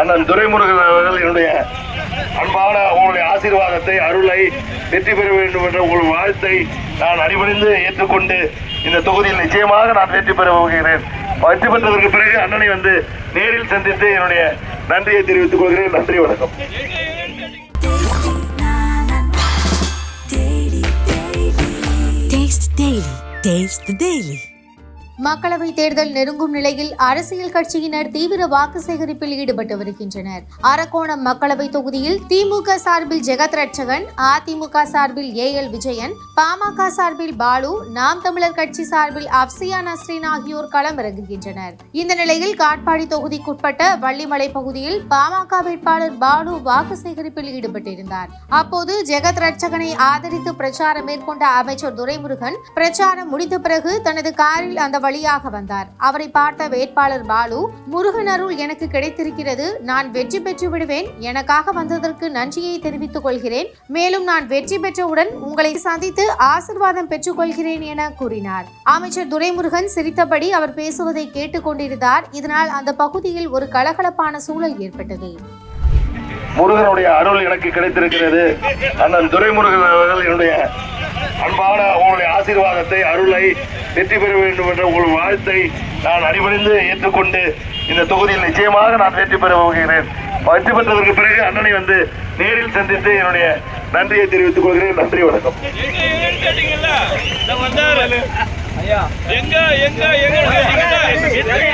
அண்ணன் துரைமுருகன் அவர்கள் என்னுடைய அன்பான உங்களுடைய ஆசீர்வாதத்தை அருளை வெற்றி பெற வேண்டும் என்ற உங்கள் வாழ்த்தை நான் அடிபணிந்து ஏற்றுக்கொண்டு இந்த தொகுதியில் நிச்சயமாக நான் வெற்றி பெற போகிறேன். வெற்றி பெற்றதற்கு பிறகு அண்ணனை வந்து நேரில் சந்தித்து என்னுடைய நன்றியை தெரிவித்துக் கொள்கிறேன். நன்றி வணக்கம். Taste Taste the Daily. மக்களவை தேர்தல் நெருங்கும் நிலையில் அரசியல் கட்சியினர் தீவிர வாக்கு சேகரிப்பில் ஈடுபட்டு வருகின்றனர். அரக்கோணம் மக்களவை தொகுதியில் திமுக சார்பில் ஜெகத் ரட்சகன் அதிமுக சார்பில் ஏ எல் விஜயன் பாமக சார்பில் பாலு நாம் தமிழர் கட்சி சார்பில் அப்சியா நஸ்ரீன் ஆகியோர் களமிறங்குகின்றனர். இந்த நிலையில் காட்பாடி தொகுதிக்குட்பட்ட வள்ளிமலை பகுதியில் பாமக வேட்பாளர் பாலு வாக்கு சேகரிப்பில் ஈடுபட்டிருந்தார். அப்போது ஜெகத் ரட்சகனை ஆதரித்து பிரச்சாரம் மேற்கொண்ட அமைச்சர் துரைமுருகன் பிரச்சாரம் முடிந்த பிறகு தனது காரில் அந்த வழியாக வந்தார். அவரை பார்த்த வேட்பாளர் பாலு முருகன் அருள் எனக்கு கிடைத்திருக்கிறது. நான் வெற்றி பெற்று விடுவேன். எனக்காக வந்ததற்கு நன்றியை தெரிவித்துக் கொள்கிறேன். மேலும் நான் வெற்றி பெற்றவுடன் உங்களை சந்தித்து ஆசிர்வாதம் பெற்றுக் கொள்கிறேன் என கூறினார். அமைச்சர் துரைமுருகன் சிரித்தபடி அவர் பேசுவதை கேட்டுக்கொண்டிருந்தார் இதனால் அந்த பகுதியில் ஒரு கலகலப்பான சூழல் ஏற்பட்டது. முருகனுடைய அருள் எனக்கு கிடைத்திருக்கிறது அண்ணன் துரைமுருகன் அவர்கள் என்னுடைய அன்பான உங்களுடைய ஆசீர்வாதத்தை அருளை வெற்றி பெற வேண்டும் என்ற உங்கள் வாழ்த்தை நான் அறிவறிந்து ஏற்றுக்கொண்டு இந்த தொகுதியில் நிச்சயமாக நான் வெற்றி பெற போகிறேன் வெற்றி பெற்றதற்கு பிறகு அண்ணனை வந்து நேரில் சந்தித்து என்னுடைய நன்றியை தெரிவித்துக் கொள்கிறேன் நன்றி வணக்கம் எங்க எங்க எங்க